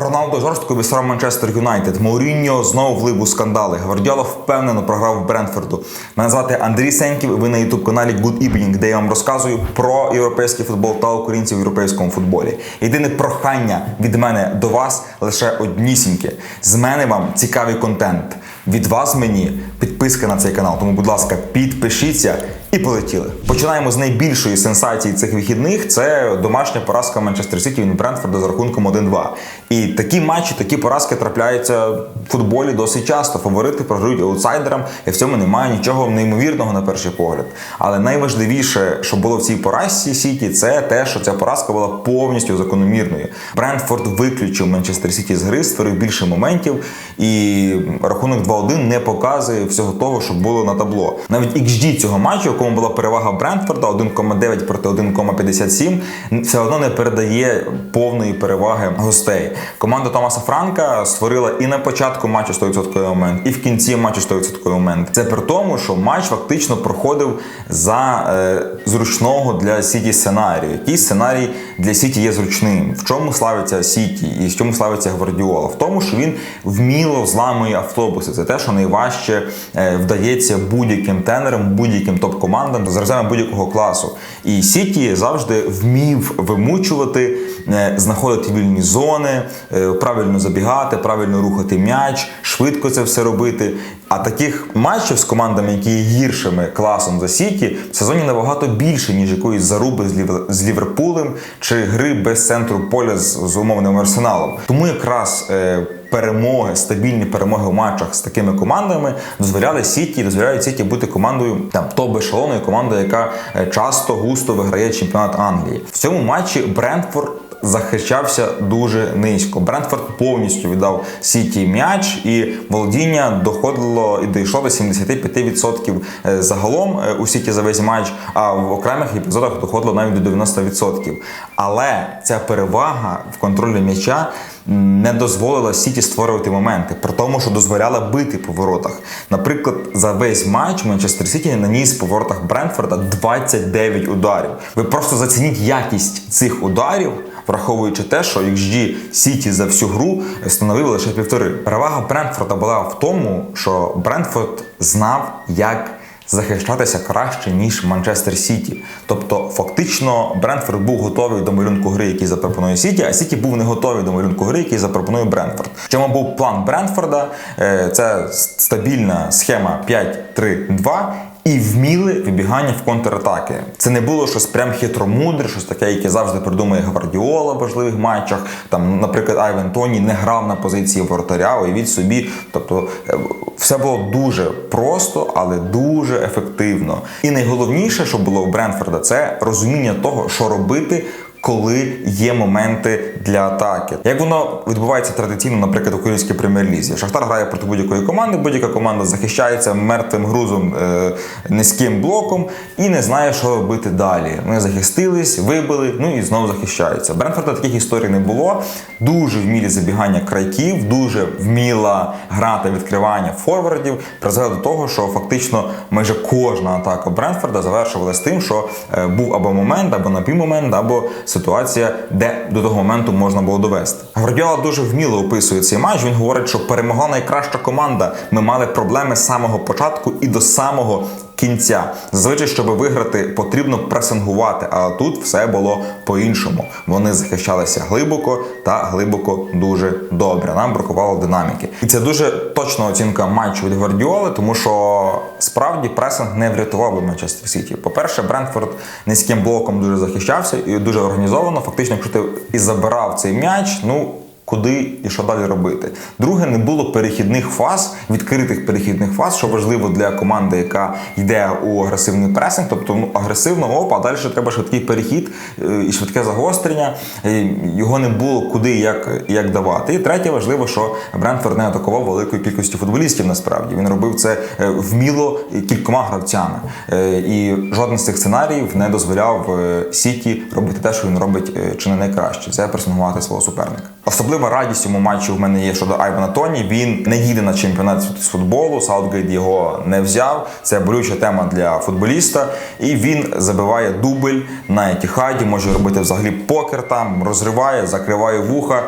Роналдо жорстко обісрав Манчестер Юнайтед. Мауріньо знову влив у скандали. Гвардіола впевнено програв Брентфорду. Мене звати Андрій Сеньків. Ви на ютуб каналі Good Evening, де я вам розказую про європейський футбол та українців в європейському футболі. Єдине прохання від мене до вас лише однісіньке. З мене вам цікавий контент. Від вас мені підписка на цей канал. Тому, будь ласка, підпишіться і полетіли. Починаємо з найбільшої сенсації цих вихідних. Це домашня поразка Манчестер Сіті від Брентфорда з рахунком 1-2. І такі матчі, такі поразки трапляються в футболі досить часто. Фаворити програють аутсайдерам, і в цьому немає нічого неймовірного на перший погляд. Але найважливіше, що було в цій поразці Сіті, це те, що ця поразка була повністю закономірною. Брентфорд виключив Манчестер Сіті з гри, створив більше моментів, і рахунок 2-1 не показує всього того, що було на табло. Навіть XG цього матчу, якому була перевага Брентфорда 1,9 проти 1,57, все одно не передає повної переваги гостей. Команда Томаса Франка створила і на початку матчу 100% момент, і в кінці матчу 100% момент. Це при тому, що матч фактично проходив за е, зручного для Сіті сценарію. Який сценарій для Сіті є зручним? В чому славиться Сіті і в чому славиться Гвардіола? В тому, що він вміло взламує автобуси. Це те, що найважче е, вдається будь-яким тренерам, будь-яким топ-командам з гравцями будь-якого класу. І Сіті завжди вмів вимучувати, е, знаходити вільні зони, е, правильно забігати, правильно рухати м'яч, швидко це все робити. А таких матчів з командами, які є гіршими класом за Сіті, в сезоні набагато більше, ніж якоїсь заруби з, Лівер... з Ліверпулем чи гри без центру поля з, умовним арсеналом. Тому якраз. Е, Перемоги, стабільні перемоги в матчах з такими командами дозволяли Сіті, дозволяють Сіті бути командою там топ-ешелоною, командою, яка е, часто густо виграє чемпіонат Англії. В цьому матчі Брентфорд захищався дуже низько. Брентфорд повністю віддав Сіті м'яч, і володіння доходило і дійшло до 75% загалом е, у Сіті за весь матч, а в окремих епізодах доходило навіть до 90%. Але ця перевага в контролі м'яча не дозволила Сіті створювати моменти, при тому, що дозволяла бити по воротах. Наприклад, за весь матч Манчестер Сіті наніс по воротах Брентфорда 29 ударів. Ви просто зацініть якість цих ударів. Враховуючи те, що XG Сіті за всю гру становив лише півтори. Перевага Брентфорда була в тому, що Брентфорд знав, як захищатися краще ніж Манчестер Сіті. Тобто, фактично, Брентфорд був готовий до малюнку гри, який запропонує Сіті, а Сіті був не готовий до малюнку гри, який запропонує Брентфорд. Чому був план Брентфорда? Це стабільна схема 5-3-2. І вміли вибігання в контратаки. Це не було щось прям хитромудре, щось таке, яке завжди придумує Гвардіола в важливих матчах. Там, наприклад, Айвен Тоні не грав на позиції воротаря, уявіть собі. Тобто е, все було дуже просто, але дуже ефективно. І найголовніше, що було у Бренфорда, це розуміння того, що робити. Коли є моменти для атаки, як воно відбувається традиційно, наприклад, у Київській прем'єр-лізі. Шахтар грає проти будь-якої команди, будь-яка команда захищається мертвим грузом е, низьким блоком і не знає, що робити далі. Вони захистились, вибили, ну і знову захищаються. Бренфорда таких історій не було. Дуже вмілі забігання крайків, дуже вміла гра та відкривання форвардів. Призвело до того, що фактично майже кожна атака Брентфорда завершувалась тим, що е, був або момент, або напівмомент, або ситуація, де до того моменту можна було довести. Гвардіола дуже вміло описує цей матч. Він говорить, що перемогла найкраща команда. Ми мали проблеми з самого початку і до самого. Кінця зазвичай, щоб виграти, потрібно пресингувати, а тут все було по-іншому. Вони захищалися глибоко та глибоко дуже добре. Нам бракувало динаміки, і це дуже точна оцінка матчу від Гвардіоли, тому що справді пресинг не врятував би Манчестер Сіті. По-перше, Брентфорд низьким блоком дуже захищався і дуже організовано. Фактично, якщо ти і забирав цей м'яч, ну. Куди і що далі робити? Друге, не було перехідних фаз, відкритих перехідних фаз, що важливо для команди, яка йде у агресивний пресинг, тобто ну, агресивно, опа, а далі треба швидкий перехід е, і швидке загострення. Його не було куди як, як давати. І третє, важливо, що Брентфорд не атакував великою кількістю футболістів. Насправді він робив це е, вміло кількома гравцями. Е, І жоден з цих сценаріїв не дозволяв Сіті робити те, що він робить чи не найкраще. Це пресингувати свого суперника. Особливо Важлива радість цьому матчу в мене є щодо Айвана Тоні. Він не їде на чемпіонат світу з футболу. Саутгейт його не взяв. Це болюча тема для футболіста. І він забиває дубль на етіхаді, може робити взагалі покер там, розриває, закриває вуха.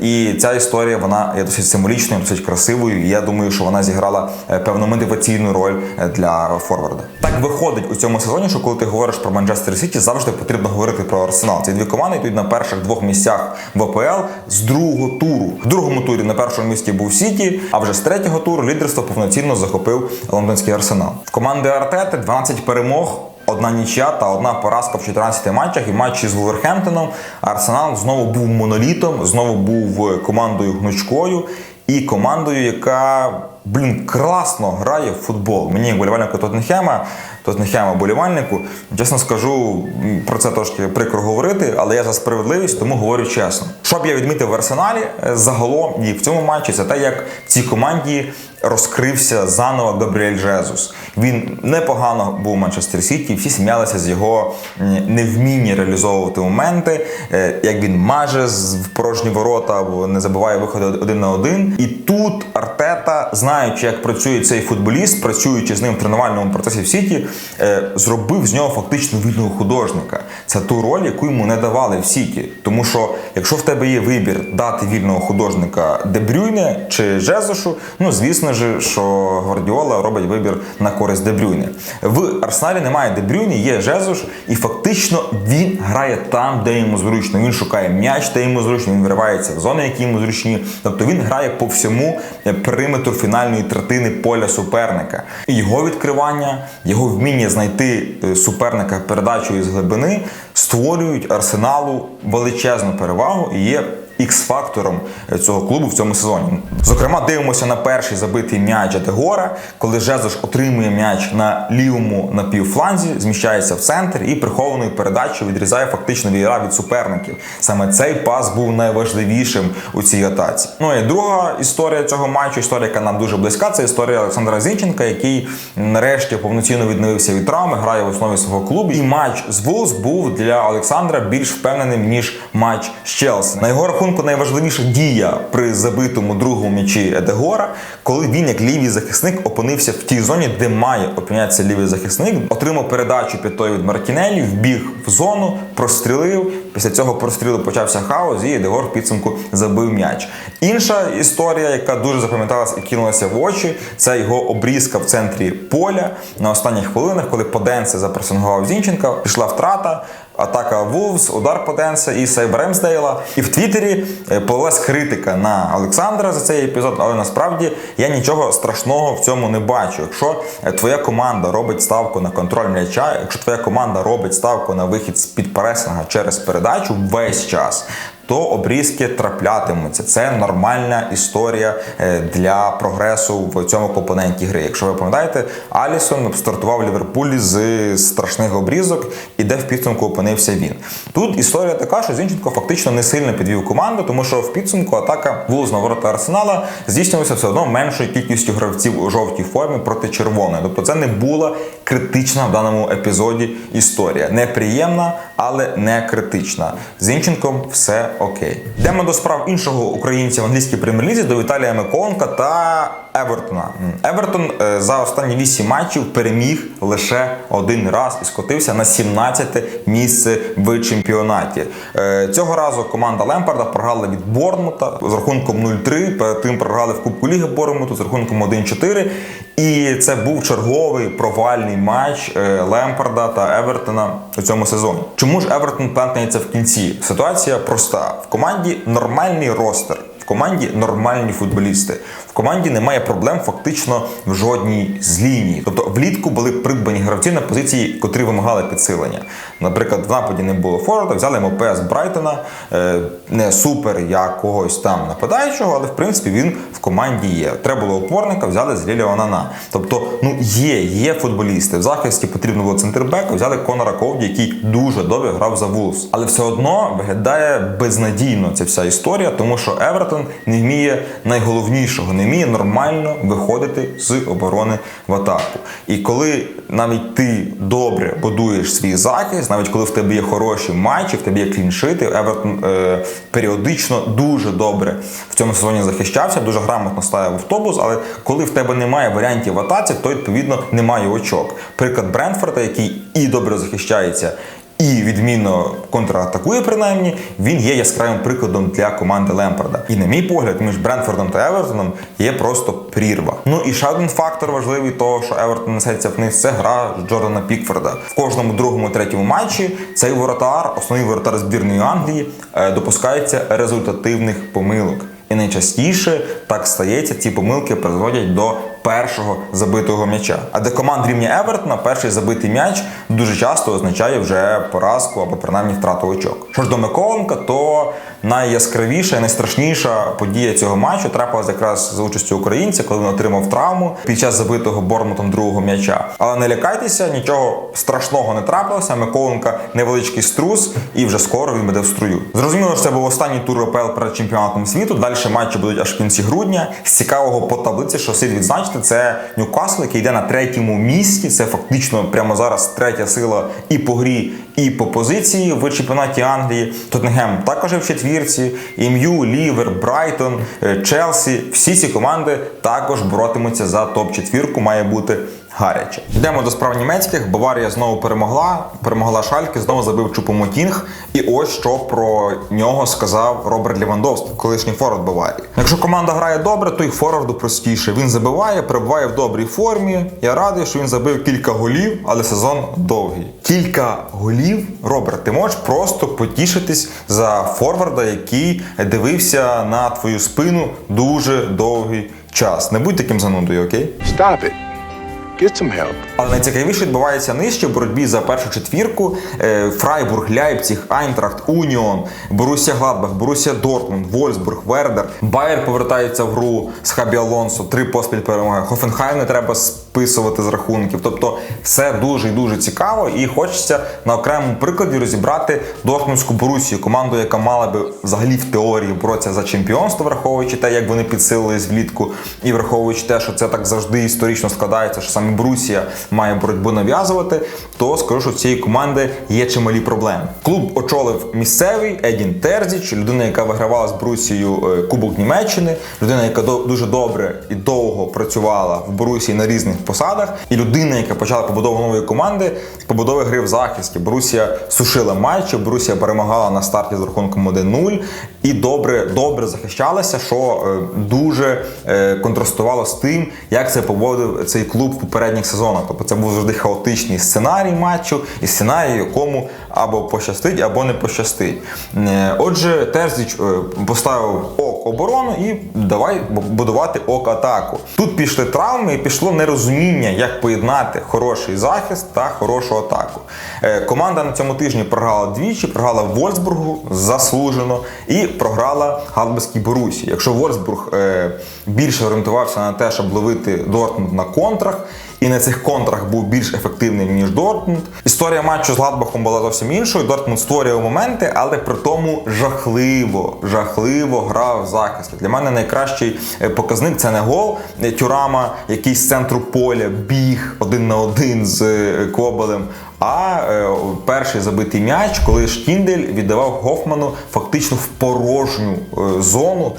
І ця історія вона є досить символічною, досить красивою. І я думаю, що вона зіграла е, певну мотиваційну роль е, для Форварда. Так виходить у цьому сезоні, що коли ти говориш про Манчестер Сіті, завжди потрібно говорити про Арсенал. Ці дві команди йдуть на перших двох місцях в АПЛ з другого туру. В другому турі на першому місці був Сіті, а вже з третього туру лідерство повноцінно захопив лондонський арсенал. В команди Артети 12 перемог. Одна нічия та одна поразка в 14 матчах і матчі з Вулверхемптоном Арсенал знову був монолітом, знову був командою гнучкою і командою, яка блін класно грає в футбол. Мені як болівальнику Тоттенхема, Тоттенхема болівальнику, чесно скажу, про це трошки прикро говорити, але я за справедливість, тому говорю чесно. Що б я відмітив в арсеналі е, загалом і в цьому матчі, це те, як в цій команді розкрився заново Габріель Жезус. Він непогано був у Манчестер Сіті, всі сміялися з його невміння реалізовувати моменти, е, як він маже з- в порожні ворота, або не забуває виходи один на один. І тут Артета, знаючи, як працює цей футболіст, працюючи з ним в тренувальному процесі в Сіті, е, зробив з нього фактично вільного художника. Це ту роль, яку йому не давали в Сіті. Тому що, якщо в тебе є вибір дати вільного художника Дебрюйне чи Жезушу, ну звісно ж, що Гвардіола робить вибір на користь Дебрюйне. В Арсеналі немає Дебрюйне, є Жезуш, і фактично він грає там, де йому зручно. Він шукає м'яч, де йому зручно, він виривається в зони, які йому зручні. Тобто він грає по всьому е, периметру фінальної третини поля суперника. І його відкривання, його вміння знайти е, суперника передачою з глибини створюють арсеналу величезну перевагу і є ікс-фактором цього клубу в цьому сезоні. Зокрема, дивимося на перший забитий м'яч Адегора, коли Жезуш отримує м'яч на лівому напівфланзі, зміщається в центр і прихованою передачею відрізає фактично вієра від суперників. Саме цей пас був найважливішим у цій атаці. Ну і друга історія цього матчу, історія, яка нам дуже близька, це історія Олександра Зінченка, який нарешті повноцінно відновився від травми, грає в основі свого клубу. І матч з Вулс був для Олександра більш впевненим ніж матч з Челсі. На його рахунку найважливіша дія при забитому другому м'ячі Едегора, коли він, як лівий захисник, опинився в тій зоні, де має опинятися лівий захисник, отримав передачу п'ятою від Мартінелі, вбіг в зону, прострілив. Після цього прострілу почався хаос, і Едегор в підсумку забив м'яч. Інша історія, яка дуже запам'яталася і кинулася в очі, це його обрізка в центрі поля на останніх хвилинах, коли Поденце запресингував Зінченка, пішла втрата. Атака Вулвс, удар Поденса і сейв Ремсдейла. І в Твіттері е, полилась критика на Олександра за цей епізод, але насправді я нічого страшного в цьому не бачу. Якщо е, твоя команда робить ставку на контроль м'яча, якщо твоя команда робить ставку на вихід з під пресинга через передачу весь час. То обрізки траплятимуться. Це нормальна історія е, для прогресу в цьому компоненті гри. Якщо ви пам'ятаєте, Алісон стартував в Ліверпулі з страшних обрізок, і де в підсумку опинився він. Тут історія така, що Зінченко фактично не сильно підвів команду, тому що в підсумку атака вулз на ворота Арсенала здійснювалася все одно меншою кількістю гравців у жовтій формі проти червоної. Тобто це не була критична в даному епізоді історія. Неприємна, але не критична. З Інченком все окей. Йдемо до справ іншого українця в англійській прем'єр-лізі до Віталія Миколенка та Евертона. Евертон е, за останні 8 матчів переміг лише один раз і скотився на 17 місце в чемпіонаті. Е, Цього разу команда Лемпарда програла від Борнмута з рахунком 0-3. Перед тим програли в Кубку Ліги Борнмуту з рахунком 1-4. І це був черговий провальний матч е, Лемпарда та Евертона у цьому сезоні. Чому ж Евертон плентається в кінці? Ситуація проста: в команді нормальний ростер. Команді нормальні футболісти. В команді немає проблем фактично в жодній з ліній. Тобто влітку були придбані гравці на позиції, котрі вимагали підсилення. Наприклад, в нападі не було форварда, взяли МПС Брайтона, е, не супер якогось там нападаючого, але в принципі він в команді є. Треба було опорника, взяли з Лілія Онана. Тобто, ну є, є футболісти. В захисті потрібно було центрбека, взяли Конора Ковді, який дуже добре грав за Вулс. Але все одно виглядає безнадійно ця вся історія, тому що Евертон Евертон не вміє найголовнішого, не вміє нормально виходити з оборони в атаку. І коли навіть ти добре будуєш свій захист, навіть коли в тебе є хороші матчі, в тебе є кліншити, Евертон е, періодично дуже добре в цьому сезоні захищався, дуже грамотно ставив автобус, але коли в тебе немає варіантів в атаці, то відповідно немає очок. Приклад Брентфорда, який і добре захищається. І відмінно контратакує, принаймні, він є яскравим прикладом для команди Лемпарда. І на мій погляд, між Брентфордом та Евертоном є просто прірва. Ну і ще один фактор важливий того, що Евертон несеться вниз, це гра Джордана Пікфорда. В кожному другому третьому матчі цей воротар, основний воротар збірної Англії, е, допускається результативних помилок. І найчастіше так стається, ці помилки призводять до першого забитого м'яча. А для команд рівня Евертона перший забитий м'яч дуже часто означає вже поразку або принаймні втрату очок. Що ж до Миколенка, то найяскравіша і найстрашніша подія цього матчу трапилась якраз за участю українця, коли він отримав травму під час забитого Бормутом другого м'яча. Але не лякайтеся, нічого страшного не трапилося. Миколенка невеличкий струс, і вже скоро він буде в струю. Зрозуміло, що це був останній тур ОПЛ перед чемпіонатом світу. Далі матчі будуть аж в кінці грудня. З цікавого по таблиці, що слід відзначити, це Ньюкасл, який йде на третьому місці. Це фактично прямо зараз третя сила і по грі, і по позиції в чемпіонаті Англії. Тоттенгем також в четвірці. Ім'ю, Лівер, Брайтон, е, Челсі. Всі ці команди також боротимуться за топ-четвірку. Має бути гаряче. Йдемо до справ німецьких. Баварія знову перемогла. Перемогла Шальки, знову забив Чупомотінг. І ось що про нього сказав Роберт Лівандовський, колишній форвард Баварії. Якщо команда грає добре, то й форварду простіше. Він забиває, перебуває в добрій формі. Я радий, що він забив кілька голів, але сезон довгий. Кілька голів, Роберт, ти можеш просто потішитись за форварда, який дивився на твою спину дуже довгий час. Не будь таким занудою, окей? Stop it. Get some help. Але найцікавіше відбувається нижче в боротьбі за першу четвірку. Е, Фрайбург, Ляйпціг, Айнтрахт, Уніон, Борусія Гладбах, Борусія Дортмунд, Вольсбург, Вердер. Байер повертається в гру з Хабі Алонсо, три поспіль перемоги. Хофенхайм не треба списувати з рахунків. Тобто все дуже і дуже цікаво, і хочеться на окремому прикладі розібрати Дортмундську Борусію, команду, яка мала би взагалі в теорії боротися за чемпіонство, враховуючи те, як вони підсилились влітку, і враховуючи те, що це так завжди історично складається, що саме Борусія має боротьбу нав'язувати, то скажу, що цієї команди є чималі проблеми. Клуб очолив місцевий Едін Терзіч, людина, яка вигравала з Борусією е, Кубок Німеччини, людина, яка дуже добре і довго працювала в Борусії на різних посадах, і людина, яка почала побудову нової команди з побудови гри в захисті. Борусія сушила матчі, Борусія перемагала на старті з рахунком 1-0 і добре, добре захищалася, що е, дуже е, контрастувало з тим, як це поводив цей клуб в попередніх сезонах. Тобто це був завжди хаотичний сценарій матчу, і сценарій, якому або пощастить, або не пощастить. Е, Отже, Терзіч е, поставив ок оборону і давай будувати ок атаку. Тут пішли травми і пішло нерозуміння, як поєднати хороший захист та хорошу атаку. Е, Команда на цьому тижні програла двічі, програла Вольсбургу заслужено і програла Галберській Борусі. Якщо Вольсбург більше орієнтувався на те, щоб ловити Дортмунд на контрах, і на цих контрах був більш ефективним, ніж Дортмунд. Історія матчу з Гладбахом була зовсім іншою. Дортмунд створював моменти, але при тому жахливо, жахливо грав в захисті. Для мене найкращий е, показник це не гол е, Тюрама, який з центру поля біг один на один з е, Кобелем. А перший забитий м'яч, коли Штіндель віддавав Гофману фактично в порожню зону,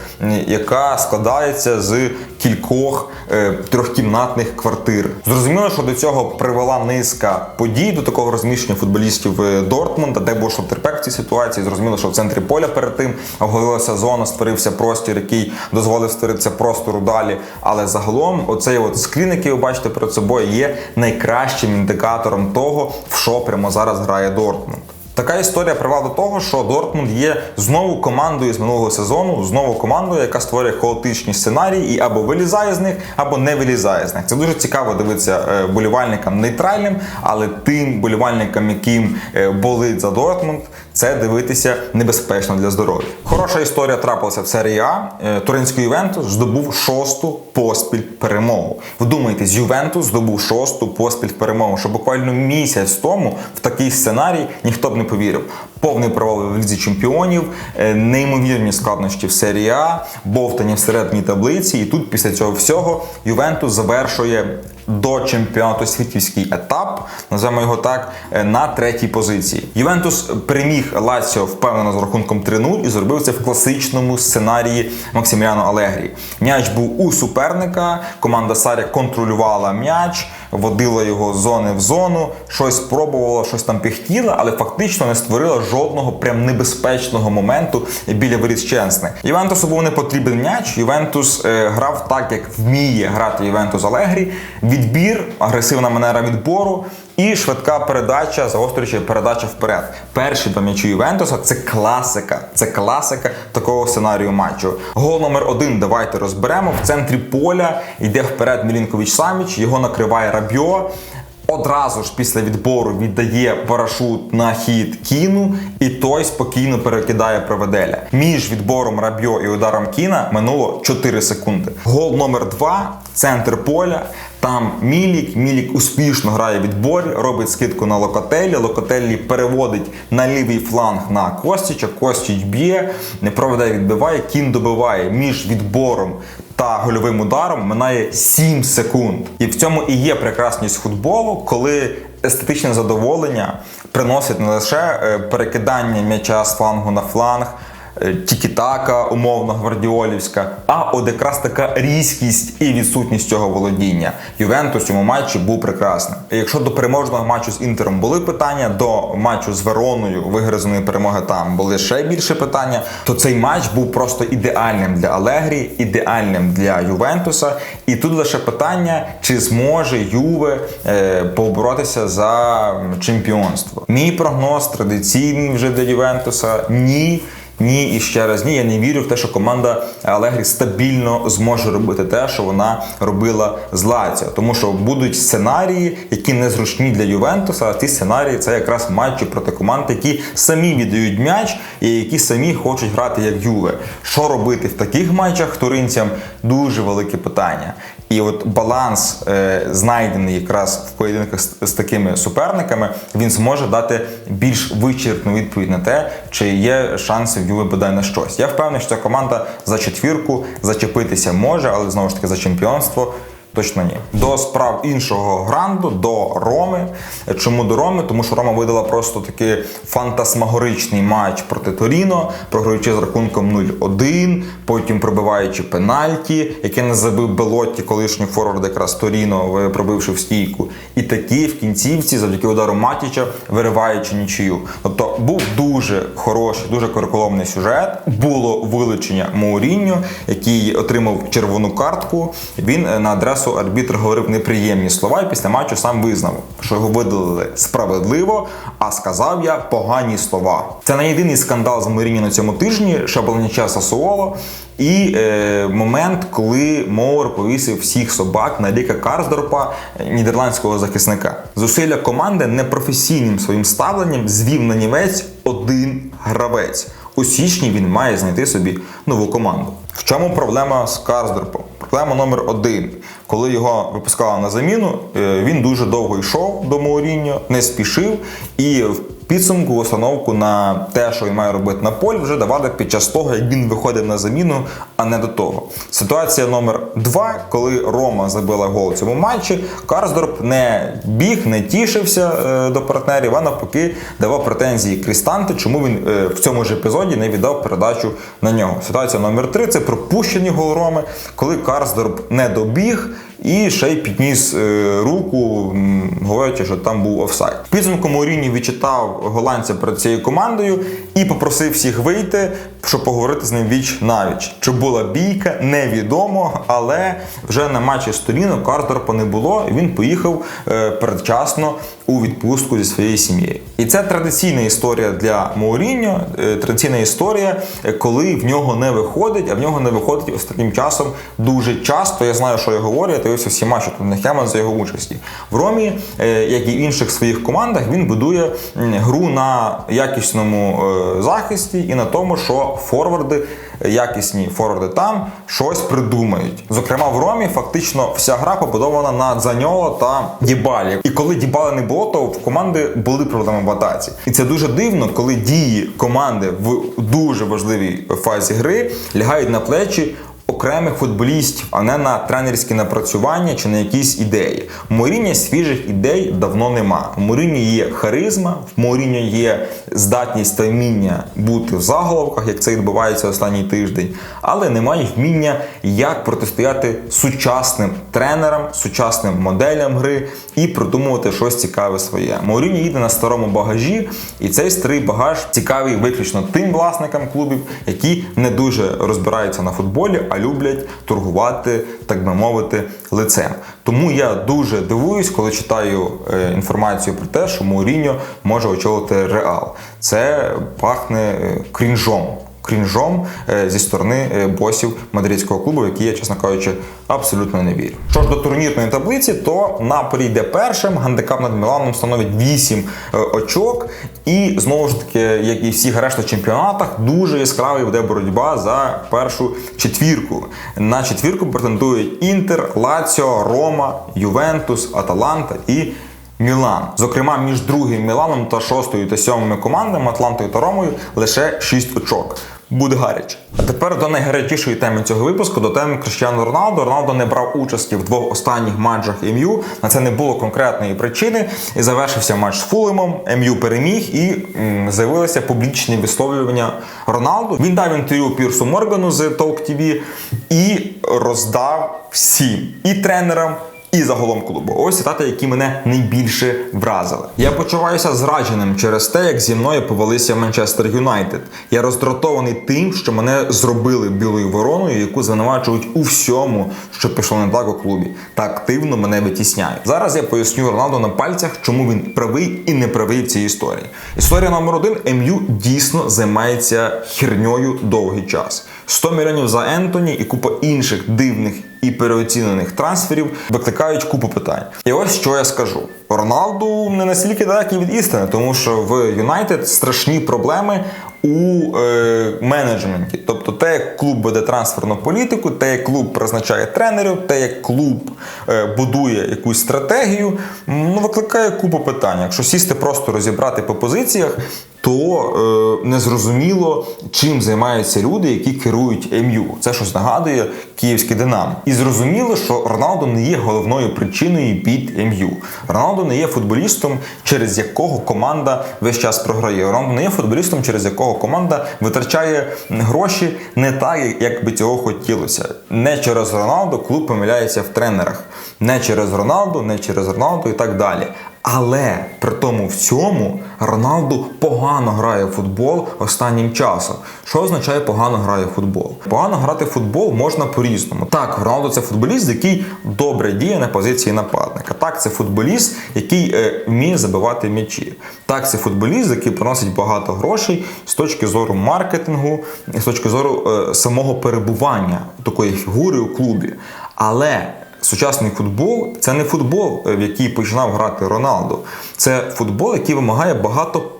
яка складається з кількох е, трьохкімнатних квартир. Зрозуміло, що до цього привела низка подій до такого розміщення футболістів е, Дортмунда, де був шотерпек в цій ситуації. Зрозуміло, що в центрі поля перед тим оголилася зона, створився простір, який дозволив створитися простору далі. Але загалом, оцей от скрін, який ви бачите перед собою, є найкращим індикатором того, в що прямо зараз грає Дортмунд. Така історія привела до того, що Дортмунд є знову командою з минулого сезону, знову командою, яка створює хаотичні сценарії і або вилізає з них, або не вилізає з них. Це дуже цікаво дивитися е, болівальникам нейтральним, але тим болівальникам, яким е, болить за Дортмунд, це дивитися небезпечно для здоров'я. Хороша історія трапилася в серії А. Е, Туринський Ювентус здобув шосту поспіль перемогу. Вдумайтесь, Ювентус здобув шосту поспіль перемогу, що буквально місяць тому в такий сценарій ніхто б не повірив. Повний провал в лізі чемпіонів, е, неймовірні складнощі в серії А, в середній таблиці. І тут після цього всього Ювентус завершує до чемпіонату світівський етап, називаємо його так, е, на третій позиції. Ювентус переміг Лаціо впевнено з рахунком 3-0 і зробив це в класичному сценарії Максиміляно Алегрі. М'яч був у суперника, команда Сарі контролювала м'яч, водила його з зони в зону, щось пробувала, щось там піхтіла, але фактично не створила жодного прям небезпечного моменту біля воріт Щенсни. Ювентусу був не потрібен м'яч. Ювентус е, грав так, як вміє грати Ювентус Алегрі. Відбір, агресивна манера відбору і швидка передача, загострюючи передача вперед. Перші два м'ячі Ювентуса це класика. Це класика такого сценарію матчу. Гол номер один. Давайте розберемо. В центрі поля йде вперед Мілінкович Саміч, його накриває Рабьо. Одразу ж після відбору віддає парашут на хід кіну, і той спокійно перекидає проведеля. Між відбором Рабьо і ударом кіна минуло 4 секунди. Гол номер 2 центр поля. Там Мілік. Мілік успішно грає відбор, робить скидку на Локотелі. Локотелі переводить на лівий фланг на Костіча. Костіч б'є, не проведе, відбиває. Кін добиває між відбором та гольовим ударом минає 7 секунд. І в цьому і є прекрасність футболу, коли естетичне задоволення приносить не лише е, перекидання м'яча з флангу на фланг. Е, Тікітака, умовно гвардіолівська, а от якраз така різкість і відсутність цього володіння. Ювентус цьому матчі був прекрасним. Якщо до переможного матчу з Інтером були питання, до матчу з Вероною, вигризаної перемоги там були ще більше питання, то цей матч був просто ідеальним для Алегрі, ідеальним для Ювентуса. І тут лише питання, чи зможе Юве е, поборотися за чемпіонство. Мій прогноз традиційний вже для Ювентуса ні. Ні, і ще раз ні. Я не вірю в те, що команда Алегрі стабільно зможе робити те, що вона робила з Лаціо. Тому що будуть сценарії, які незручні для Ювентуса. А ці сценарії це якраз матчі проти команд, які самі віддають м'яч і які самі хочуть грати як Юве. Що робити в таких матчах туринцям? Дуже велике питання. І от баланс, е, знайдений якраз в поєдинках з, з такими суперниками, він зможе дати більш вичерпну відповідь на те, чи є шанси в бодай на щось. Я впевнений, що ця команда за четвірку зачепитися може, але знову ж таки за чемпіонство. Точно ні. До справ іншого гранду, до Роми. Чому до Роми? Тому що Рома видала просто такий фантасмагоричний матч проти Торіно, програючи з рахунком 0-1, потім пробиваючи пенальті, яке не забив Белотті, колишній форвард якраз Торіно, пробивши в стійку. І такі в кінцівці, завдяки удару Матіча, вириваючи нічию. Тобто був дуже хороший, дуже кориколомний сюжет. Було вилучення Мауріньо, який отримав червону картку. Він е, на адресу арбітра говорив неприємні слова, і після матчу сам визнав, що його видалили справедливо, а сказав я погані слова. Це не єдиний скандал з Мауріньо на цьому тижні. Ще була нічия Сасуоло. І е, момент, коли Моур повісив всіх собак на Ріка Карсдорпа, е, нідерландського захисника. Зусилля команди непрофесійним своїм ставленням звів на нівець один гравець. У січні він має знайти собі нову команду. В чому проблема з Карсдорпом? Проблема номер один. Коли його випускали на заміну, е, він дуже довго йшов до Мауріньо, не спішив і в підсумку установку на те, що він має робити на полі, вже давали під час того, як він виходив на заміну, а не до того. Ситуація номер два, коли Рома забила гол цьому матчі, Карсдорп не біг, не тішився е, до партнерів, а навпаки давав претензії Крістанти, чому він е, в цьому ж епізоді не віддав передачу на нього. Ситуація номер три це пропущений гол Роми, коли Карсдорп не добіг. І ще й підніс е, руку, говорячи, що там був офсайд. Підсумку Мауріні відчитав голландця перед цією командою і попросив всіх вийти, щоб поговорити з ним віч навіч. Чи була бійка, невідомо, але вже на матчі з Торіно Картерпа не було. Він поїхав е, передчасно у відпустку зі своєю сім'єю. І це традиційна історія для Мауріньо, е, традиційна історія, е, коли в нього не виходить, а в нього не виходить останнім часом дуже часто. Я знаю, що я говорю, я дивився всі матчі Тоттенхема за його участі. В Ромі, як і в інших своїх командах, він будує гру на якісному захисті і на тому, що форварди якісні форварди там щось придумають. Зокрема, в Ромі фактично вся гра побудована на Дзаньоло та Дібалі. І коли Дібали не було, то в команди були проблеми в атаці. І це дуже дивно, коли дії команди в дуже важливій фазі гри лягають на плечі окремих футболістів, а не на тренерські напрацювання чи на якісь ідеї. В Моріні свіжих ідей давно нема. В Моріні є харизма, в Моріні є здатність та вміння бути в заголовках, як це відбувається останній тиждень, але немає вміння, як протистояти сучасним тренерам, сучасним моделям гри і придумувати щось цікаве своє. Мауріньо їде на старому багажі, і цей старий багаж цікавий виключно тим власникам клубів, які не дуже розбираються на футболі, а люблять торгувати, так би мовити, лицем. Тому я дуже дивуюсь, коли читаю е, інформацію про те, що Мауріньо може очолити Реал. Це пахне е, крінжом. Крінжом е, зі сторони е, босів мадридського клубу, які я, чесно кажучи, абсолютно не вірю. Що ж до турнірної таблиці, то Наполі йде першим, гандикап над Міланом становить 8 е, очок. І знову ж таки, як і всіх решта чемпіонатах, дуже яскравий буде боротьба за першу четвірку. На четвірку претендують Інтер, Лаціо, Рома, Ювентус, Аталанта і Мілан. Зокрема, між другим Міланом та шостою та сьомими командами Атлантою та Ромою лише 6 очок. Буде гаряче. А тепер до найгарячішої теми цього випуску, до теми Кріштіану Роналдо. Роналдо не брав участі в двох останніх матчах МЮ. На це не було конкретної причини. І завершився матч з Фулемом. МЮ переміг і м, з'явилися публічні висловлювання Роналду. Він дав інтерв'ю Пірсу Моргану з Talk TV і роздав всім і тренерам. І загалом клубу. Ось цитати, які мене найбільше вразили. Я почуваюся зрадженим через те, як зі мною повелися Манчестер Юнайтед. Я роздратований тим, що мене зробили білою вороною, яку звинувачують у всьому, що пішло не так у клубі, та активно мене витісняють. Зараз я поясню Роналду на пальцях, чому він правий і не правий в цій історії. Історія номер один: МЮ дійсно займається херньою довгий час. 100 мільйонів за Ентоні і купа інших дивних і переоцінених трансферів викликають купу питань. І ось що я скажу: Роналду не настільки далекий від істини, тому що в Юнайтед страшні проблеми у е, менеджменті. Тобто, те, як клуб веде трансферну політику, те, як клуб призначає тренерів, те, як клуб е, будує якусь стратегію, ну, викликає купу питань. Якщо сісти просто розібрати по позиціях, то е, незрозуміло, чим займаються люди, які керують МЮ. Це щось нагадує київське Динамо. І зрозуміло, що Роналдо не є головною причиною бід МЮ. Роналдо не є футболістом, через якого команда весь час програє. Роналдо не є футболістом, через якого команда витрачає гроші не так, як би цього хотілося. Не через Роналду клуб помиляється в тренерах. Не через Роналду, не через Роналду і так далі. Але при тому всьому Роналду погано грає в футбол останнім часом. Що означає погано грає в футбол? Погано грати в футбол можна по-різному. Так, Роналду це футболіст, який добре діє на позиції нападника. Так, це футболіст, який е, вміє забивати м'ячі. Так, це футболіст, який приносить багато грошей з точки зору маркетингу, з точки зору е, самого перебування такої фігури у клубі. Але Сучасний футбол це не футбол, е, в який починав грати Роналду. Це футбол, який вимагає багато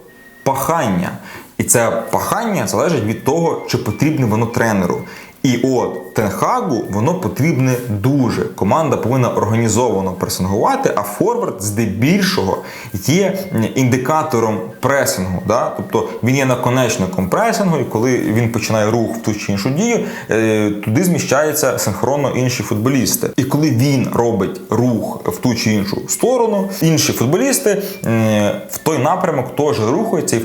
пахання. І це пахання залежить від того, чи потрібне воно тренеру. І от Тенхагу воно потрібне дуже. Команда повинна організовано пресингувати, а форвард здебільшого є індикатором пресингу. Да? Тобто він є наконечником пресингу, і коли він починає рух в ту чи іншу дію, е, туди зміщаються синхронно інші футболісти. І коли він робить рух в ту чи іншу сторону, інші футболісти е, в той напрямок теж рухаються і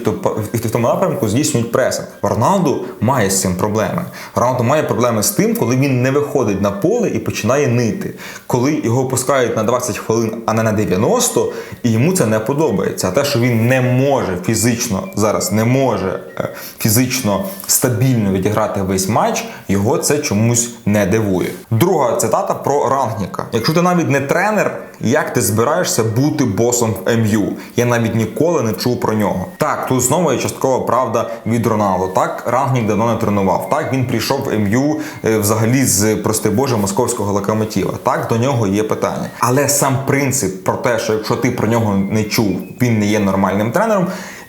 в тому напрямку здійснюють пресинг. Роналду має з цим проблеми. Роналду має проблеми з тим, коли він не виходить на поле і починає нити. Коли його пускають на 20 хвилин, а не на 90, і йому це не подобається. А те, що він не може фізично зараз не може е, фізично стабільно відіграти весь матч, його це чомусь не дивує. Друга цитата про Рангніка. Якщо ти навіть не тренер, як ти збираєшся бути босом в МЮ? Я навіть ніколи не чув про нього. Так, тут знову є часткова правда від Роналду. Так, Рангнік давно не тренував. Так, він прийшов в МЮ е, взагалі з прости Боже московського локомотива. Так, до нього є питання. Але сам принцип про те, що якщо ти про нього не чув, він не є нормальним тренером.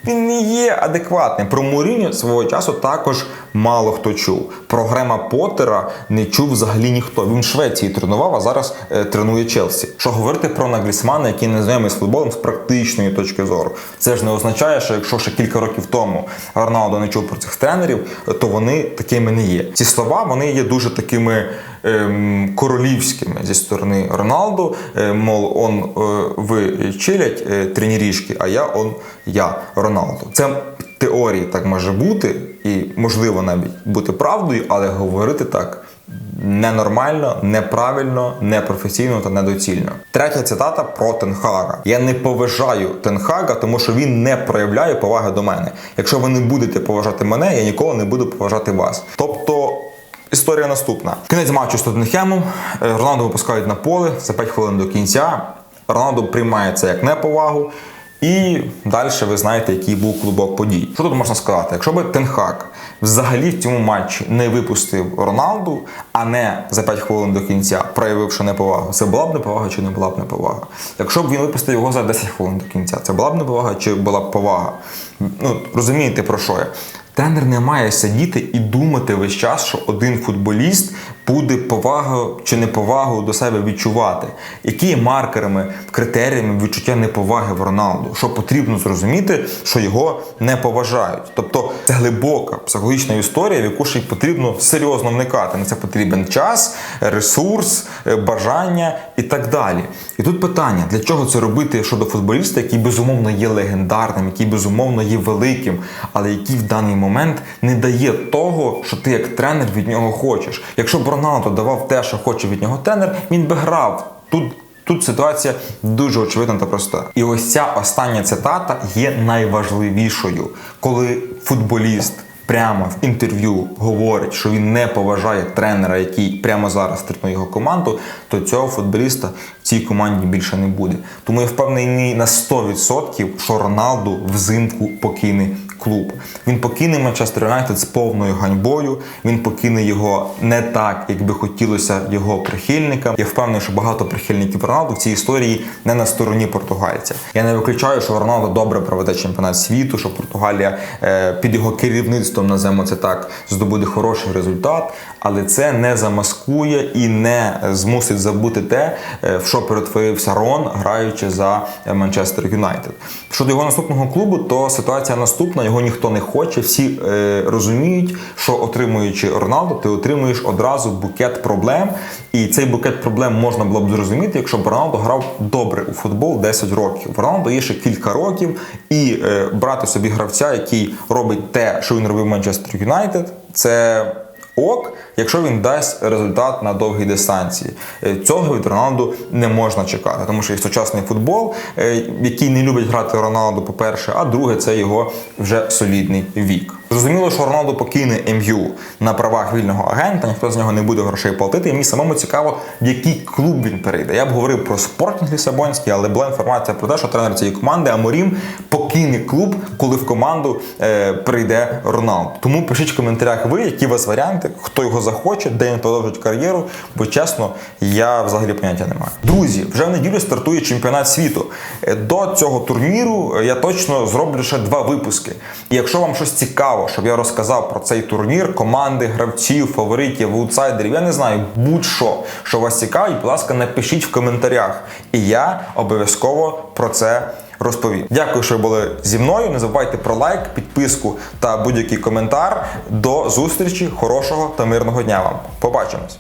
Він не є адекватним. Про Муріньо свого часу також мало хто чув. Про Грема Поттера не чув взагалі ніхто. Він в Швеції тренував, а зараз е, тренує Челсі. Що говорити про Нагрісмана, який не знайомий з футболом з практичної точки зору. Це ж не означає, що якщо ще кілька років тому Роналдо не чув про цих тренерів, то вони такими не є. Ці слова вони є дуже такими королівськими зі сторони Роналду. Е, мол, он е, ви чилять е, тренерішки, а я он я Роналду. Це теорії так може бути, і можливо навіть бути правдою, але говорити так. Ненормально, неправильно, непрофесійно та недоцільно. Третя цитата про Тенхага. Я не поважаю Тенхага, тому що він не проявляє поваги до мене. Якщо ви не будете поважати мене, я ніколи не буду поважати вас. Тобто. Історія наступна. Кінець матчу з Тоттенхемом. Е, Роналду випускають на поле за 5 хвилин до кінця. Роналду приймає це як неповагу. І далі ви знаєте, який був клубок подій. Що тут можна сказати? Якщо би Тенхак взагалі в цьому матчі не випустив Роналду, а не за 5 хвилин до кінця проявивши неповагу, це була б неповага чи не була б неповага? Якщо б він випустив його за 10 хвилин до кінця, це була б неповага чи була б повага? Ну розумієте про що я? Тренер не має сидіти і думати весь час, що один футболіст буде повагу чи неповагу до себе відчувати. Які є маркерами, критеріями відчуття неповаги в Роналду? Що потрібно зрозуміти, що його не поважають. Тобто це глибока психологічна історія, в яку ще й потрібно серйозно вникати. На це потрібен час, ресурс, е, бажання і так далі. І тут питання: для чого це робити щодо футболіста, який безумовно є легендарним, який безумовно є великим, але який в даний момент не дає того, що ти як тренер від нього хочеш. Якщо б Роналдо давав те, що хоче від нього тренер, він би грав. Тут Тут ситуація дуже очевидна та проста. І ось ця остання цитата є найважливішою, коли футболіст прямо в інтерв'ю говорить, що він не поважає тренера, який прямо зараз тренує його команду, то цього футболіста в цій команді більше не буде. Тому я впевнений на 100%, що Роналду взимку покине клуб. Він покине Манчестер Юнайтед з повною ганьбою. Він покине його не так, як би хотілося його прихильникам. Я впевнений, що багато прихильників Роналду в цій історії не на стороні португальця. Я не виключаю, що Роналду добре проведе чемпіонат світу, що Португалія е, під його керівництвом, називаємо це так, здобуде хороший результат, але це не замаскує і не змусить забути те, е, в що перетворився Рон, граючи за Манчестер Юнайтед. Щодо його наступного клубу, то ситуація наступна: його ніхто не хоче. Всі е, розуміють, що отримуючи Роналду, ти отримуєш одразу букет проблем. І цей букет проблем можна було б зрозуміти, якщо б Роналдо грав добре у футбол 10 років. В Роналдо є ще кілька років, і е, брати собі гравця, який робить те, що він робив Манчестер Юнайтед, це. Ок, якщо він дасть результат на довгій дистанції, Е, цього від Роналду не можна чекати, тому що є сучасний футбол, е, який не любить грати Роналду, по-перше, а друге, це його вже солідний вік. Зрозуміло, що Роналду покине МЮ на правах вільного агента, ніхто з нього не буде грошей платити. І мені самому цікаво, в який клуб він перейде. Я б говорив про спортінг Лісабонський, але була інформація про те, що тренер цієї команди Аморім покине клуб, коли в команду е, прийде Роналду. Тому пишіть в коментарях ви, які у вас варіанти, хто його захоче, де він продовжить кар'єру. Бо чесно, я взагалі поняття не маю. Друзі, вже в неділю стартує чемпіонат світу. Е, До цього турніру е, я точно зроблю ще два випуски. І якщо вам щось цікаво, щоб я розказав про цей турнір, команди, гравців, фаворитів, аутсайдерів, я не знаю, будь-що, що вас цікавить, будь ласка, напишіть в коментарях. І я обов'язково про це розповім. Дякую, що ви були зі мною. Не забувайте про лайк, підписку та будь-який коментар. До зустрічі, хорошого та мирного дня вам. Побачимось!